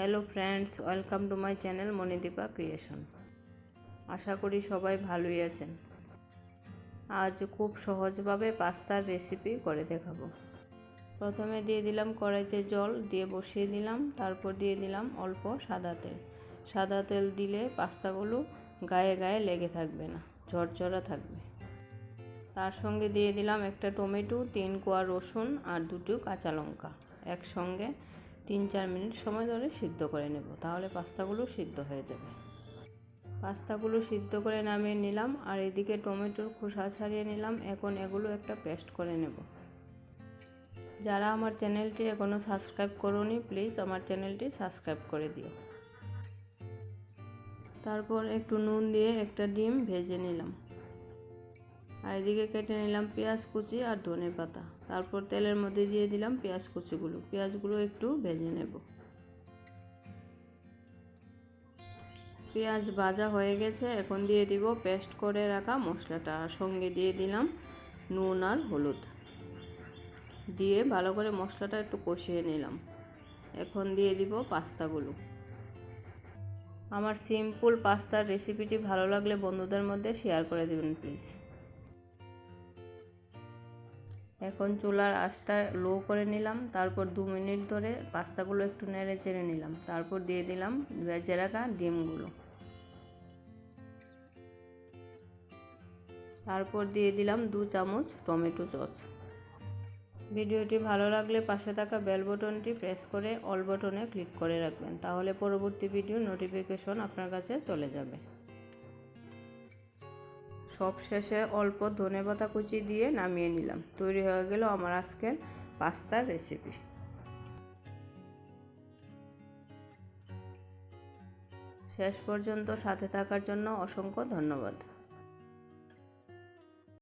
Hello friends, welcome to my channel Monidipa creation. আশা করি সবাই ভালোই আছেন। আজ খুব সহজভাবে পাস্তার রেসিপি করে দেখাবো। প্রথমে দিয়ে দিলাম কড়াইতে জল, দিয়ে বসিয়ে দিলাম, তারপর দিয়ে দিলাম অল্প সাদা তেল। সাদা তেল দিলে পাস্তাগুলো গায়ে গায়ে লেগে থাকবে না, ঝরঝরা থাকবে। তার সঙ্গে দিয়ে দিলাম একটা টমেটো, তিন কোয়া রসুন আর দুটো কাঁচা লঙ্কা। একসঙ্গে তিন চার মিনিট সময় ধরে সিদ্ধ করে নেব, তাহলে পাস্তাগুলো সিদ্ধ হয়ে যাবে। পাস্তাগুলো সিদ্ধ করে নামিয়ে নিলাম, আর এদিকে টমেটোর খোসা ছাড়িয়ে নিলাম। এখন এগুলো একটা পেস্ট করে নেব। যারা আমার চ্যানেলটি এখনও সাবস্ক্রাইব করোনি, প্লিজ আমার চ্যানেলটি সাবস্ক্রাইব করে দিও। তারপর একটু নুন দিয়ে একটা ডিম ভেজে নিলাম। আর এদিকে কেটে নিলাম পেঁয়াজ কুচি আর ধনে পাতা। তারপর তেলের মধ্যে দিয়ে দিলাম পেঁয়াজ কুচিগুলো। পেঁয়াজগুলো একটু ভেজে নেব। পেঁয়াজ ভাজা হয়ে গেছে, এখন দিয়ে দিব পেস্ট করে রাখা মশলাটা। আর সঙ্গে দিয়ে দিলাম নুন আর হলুদ। দিয়ে ভালো করে মশলাটা একটু কষিয়ে নিলাম। এখন দিয়ে দিব পাস্তাগুলো। আমার সিম্পল পাস্তার রেসিপিটি ভালো লাগলে বন্ধুদের মধ্যে শেয়ার করে দেবেন, প্লিজ। এখন চুলার আঁচটা লো করে নিলাম, তারপর দু মিনিট ধরে পাস্তাগুলো একটু নেড়ে চেড়ে নিলাম, তারপর দিয়ে দিলাম ভেজে রাখা ডিমগুলো। তারপর দিয়ে দিলাম দু চামচ টমেটো সস। ভিডিওটি ভালো লাগলে পাশে থাকা বেল বটনটি প্রেস করে অল বটনে ক্লিক করে রাখবেন, তাহলে পরবর্তী ভিডিও নোটিফিকেশন আপনার কাছে চলে যাবে। সব শেষে অল্প ধনে পাতা কুচি দিয়ে নামিয়ে নিলাম। তৈরি হয়ে গেল আমার আজকের পাস্তার রেসিপি শেষ পর্যন্ত সাথে থাকার জন্য অসংখ্য ধন্যবাদ।